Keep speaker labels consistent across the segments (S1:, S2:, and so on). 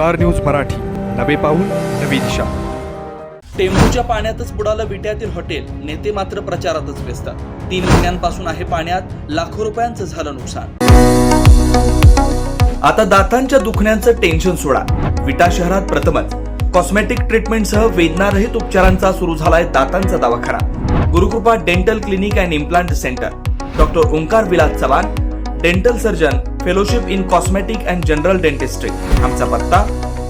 S1: Star news Marathi. नवे पाऊल नवी दिशा.
S2: टेंभूच्या पाण्यातच बुडालं विट्यातील हॉटेल नेते मात्र प्रचारातच व्यस्त. तीन महिन्यांपासून आहे पाण्यात लाखो रुपयांचं झालं नुकसान. आता दातांच्या दुखण्याचं टेन्शन सोडा. विटा शहरात प्रथमच. कॉस्मेटिक ट्रीटमेंटसह वेदनारहित उपचारांचा सुरू झालाय दातांचा दवाखाना. Gurukrupa dental clinic and implant centre doctor Omkar Vilas Chavan dental surgeon fellowship in cosmetic and general dentistry आमचा पत्ता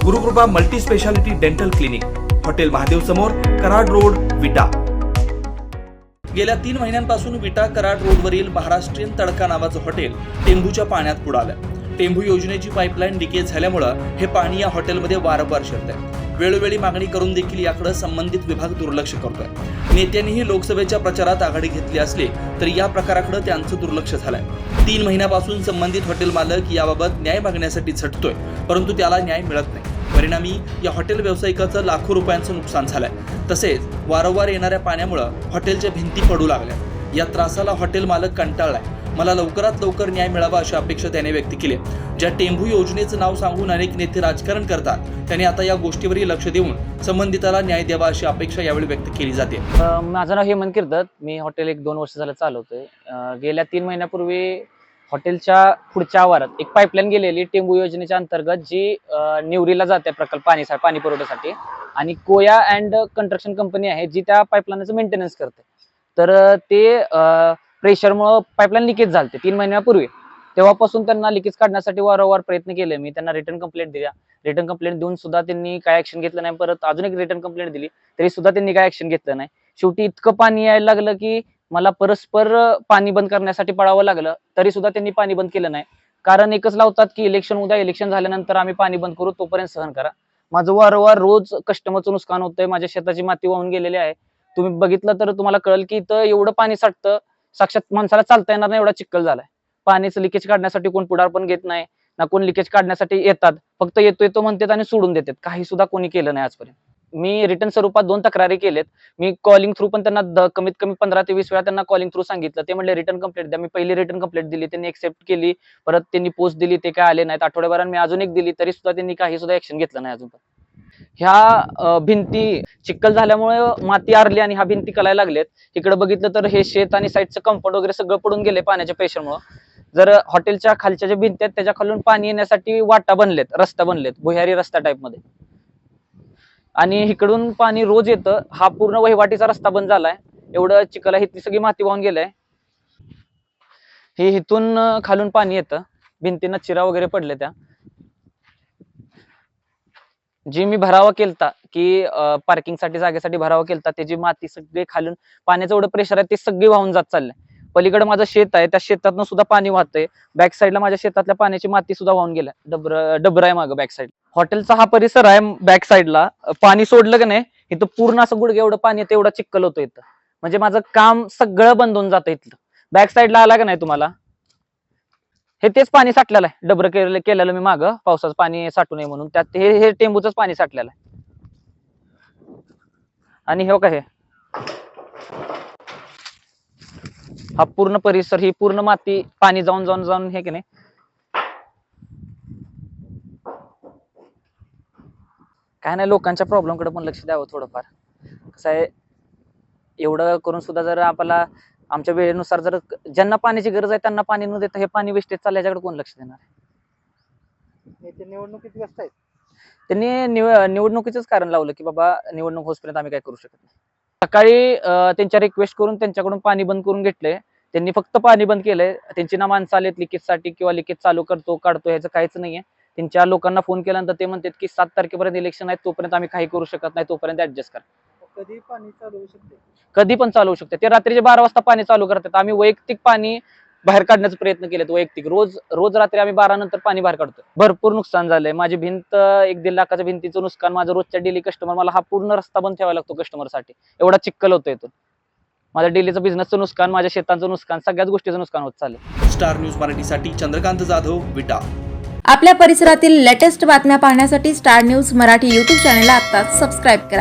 S2: Gurukrupa multi speciality dental clinic hotel Mahadev समोर कराड रोड विटा. गेल्या तीन महिन्यांपासून विटा कराड रोडवरील महाराष्ट्रीयन तडका नावाचं हॉटेल टेंभूच्या पाण्यात बुडालं. टेंभू योजनेची पाईपलाईन लिकेज झाल्यामुळं हे पाणी या हॉटेलमध्ये वारंवार शिरतंय. वेळोवेळी मागणी करून देखील याकडे संबंधित विभाग दुर्लक्ष करतोय. नेत्यांनीही लोकसभेच्या प्रचारात आघाडी घेतली असली तरी या प्रकाराकडे त्यांचं दुर्लक्ष झालंय. तीन महिन्यापासून संबंधित हॉटेल मालक याबाबत न्याय मागण्यासाठी झटतोय परंतु त्याला न्याय मिळत नाही. परिणामी या हॉटेल व्यावसायिकाचं लाखो रुपयांचं नुकसान झालंय. तसेच वारंवार येणाऱ्या पाण्यामुळं हॉटेलच्या भिंती पडू लागल्या या त्रासाला हॉटेल मालक कंटाळलाय. मला लवकरात लवकर न्याय मिळावा अशी अपेक्षा त्याने व्यक्त केली ज्या टेंभू योजनेचं नाव सांगून अनेक नेते राजकारण करतात त्यांनी आता या गोष्टीवरही लक्ष देऊन संबंधिताला न्याय द्यावा अशी अपेक्षा यावेळी व्यक्त केली जाते.
S3: माझं नाव हेमंत किर्दत. मी हॉटेल एक दोन वर्ष झालं चालवतोय. गेल्या तीन महिन्यापूर्वी हॉटेलच्या पुढच्या आवारात एक पाईपलाईन गेलेली टेंबू योजनेच्या अंतर्गत जी निवरीला जाते प्रकल्प पाणी पाणी पुरवठ्यासाठी आणि कोया अँड कंस्ट्रक्शन कंपनी आहे जी त्या पाईपलाईनचं मेंटेनन्स करते. तर ते ते प्रेशरमुळं पाईपलाईन लिकेज झालते तीन महिन्यापूर्वी. तेव्हापासून त्यांना लिकेज काढण्यासाठी वारंवार प्रयत्न केले. मी त्यांना रिटर्न कंप्लेंट दिल्या रिटर्न कंप्लेंट देऊन सुद्धा त्यांनी काय ऍक्शन घेतलं नाही. परत अजून एक रिटर्न कंप्लेंट दिली. तरी सुद्धा त्यांनी काय ऍक्शन घेतलं नाही. शेवटी इतकं पाणी यायला लागलं की मला परस्पर पाणी बंद करण्यासाठी पडावं लागलं. तरी सुद्धा त्यांनी पाणी बंद केलं नाही. कारण एकच लावतात की इलेक्शन उद्या इलेक्शन झाल्यानंतर आम्ही पाणी बंद करू तोपर्यंत सहन करा. माझं वारंवार रोज कस्टमरचं नुकसान होतंय. माझ्या शेताची माती वाहून गेलेली आहे. तुम्ही बघितलं तर तुम्हाला कळेल की इथं एवढं पाणी साठतं. साक्षात माणसाला चालता येणार नाही एवढा चिखल झालाय. पाण्याचं लिकेज काढण्यासाठी कोण पुढार पण घेत नाही ना कोण लिकेज काढण्यासाठी येतात. फक्त येतो येतो म्हणतात आणि सोडून देतात. काही सुद्धा कोणी केलं नाही आजपर्यंत. मी रिटर्न स्वरूपात दोन तक्रारी केलेत. मी कॉलिंग थ्रू पण त्यांना द- कमीत कमी पंधरा ते वीस वेळा त्यांना कॉलिंग थ्रू सांगितलं. ते म्हणले रिटर्न कंप्लेंट द्या. मी पहिली रिटर्न कंप्लेंट दिली त्यांनी एक्सेप्ट केली. परत त्यांनी पोस्ट दिली ते काय आले नाहीत. आठवड्याभरात मी अजून एक दिली तरी सुद्धा त्यांनी काही सुद्धा ऍक्शन घेतलं नाही अजून पण. ह्या भिंती चिक्कल झाल्यामुळे माती आरली आणि ह्या भिंती कलायला लागलेत. इकडे बघितलं तर हे शेत आणि साईडचं कंपाऊंड वगैरे सगळं पडून गेले पाण्याच्या प्रेशरमुळे जर हॉटेलच्या खालच्या ज्या भिंती आहेत त्याच्या खालून पाणी येण्यासाठी वाटा बनलेत रस्ता बनलेत भुयारी रस्ता टाईपमध्ये. आणि इकडून पाणी रोज येतं. हा पूर्ण वहिवाटीचा रस्ता बंद झालाय. एवढं चिखल आहे ही सगळी माती वाहून गेलाय. हे इथून खालून पाणी येतं. भिंतींना चिरा वगैरे पडले त्या. जी मी भरावा केलता की पार्किंगसाठी जागेसाठी भरावा केलता त्याची माती सगळी खालून पाण्याचं एवढं प्रेशर आहे ते सगळी वाहून जात चाललंय. पलीकडे माझं शेत आहे त्या शेतातनं सुद्धा पाणी वाहतंय. बॅक साईडला माझ्या शेतातल्या पाण्याची माती सुद्धा वाहून गेल्या. डबर डबर आहे मागं बॅक साईड हॉटेलचा हा परिसर आहे बॅक साईडला पाणी सोडलं का नाही इथं पूर्ण असं गुडघे एवढं पाणी येतं एवढं चिक्कल होतं इथं. म्हणजे माझं काम सगळं बंद होऊन जातं इथलं. बॅक साईडला आला का नाही तुम्हाला? हे तेच पाणी साठलेलं आहे. डबर केलेलं केलेलं मी माग. पावसाचं पाणी साठू नये म्हणून. त्यात हे हे टेंबूच पाणी साठलेलं आहे. आणि हे काय हे. हा पूर्ण परिसर ही पूर्ण माती पाणी जाऊन जाऊन जाऊन हे की नाही. काय नाही लोकांच्या प्रॉब्लेमकडे पण लक्ष द्यावं थोडंफार. कसं आहे एवढं करून सुद्धा जर आपल्याला आमच्या वेळेनुसार जर ज्यांना पाण्याची गरज आहे त्यांना पाणी न देता हे पाणी वेस्टेज चाललं याच्याकडे कोण लक्ष देणार?
S4: नेते निवडणुकीत व्यस्त आहेत.
S3: त्यांनी निव- निवडणुकीचंच कारण लावलं की बाबा निवडणूक होसपर्यंत आम्ही काय करू शकत नाही. सकाळी अं, त्यांच्या रिक्वेस्ट करून त्यांच्याकडून पाणी बंद करून घेतलंय. त्यांनी फक्त पाणी बंद केलंय. त्यांची ना माणसं आलेत लिकेजसाठी किंवा लिकेज चालू करतो काढतो ह्याचं काहीच नाहीये. त्यांच्या लोकांना फोन केल्यानंतर ते म्हणतात की सात तारखेपर्यंत इलेक्शन आहे तोपर्यंत आम्ही काही करू शकत नाही तोपर्यंत ऍडजस्ट करा.
S4: कधी पाणी चालू होऊ शकते?
S3: कधी पण चालू होऊ शकते. ते रात्रीचे बारा वाजता पाणी चालू करतात. आम्ही वैयक्तिक पाणी बाहेर काढण्याचा प्रयत्न केलेत वैयक्तिक. रोज रोज रात्री आम्ही बारा नंतर पाणी बाहेर काढतो भरपूर नुकसान झालंय. माझी भिंत एक दीड लाखाच्या भिंतीचं नुकसान माझं रोजच्या डेली कस्टमर मला हा पूर्ण रस्ता बंद ठेवावा लागतो कस्टमरसाठी एवढा चिक्कल होतो इथून माझ्या डेलीचं बिझनेसचं नुकसान माझ्या शेतांचं नुकसान सगळ्याच गोष्टीचं नुकसान होत चाललंय.
S2: स्टार न्यूज मराठीसाठी चंद्रकांत जाधव विटा.
S5: आपल्या परिसरातील लेटेस्ट बातम्या पाहण्यासाठी स्टार न्यूज मराठी यूट्यूब चॅनलला आत्ताच सबस्क्राईब करा.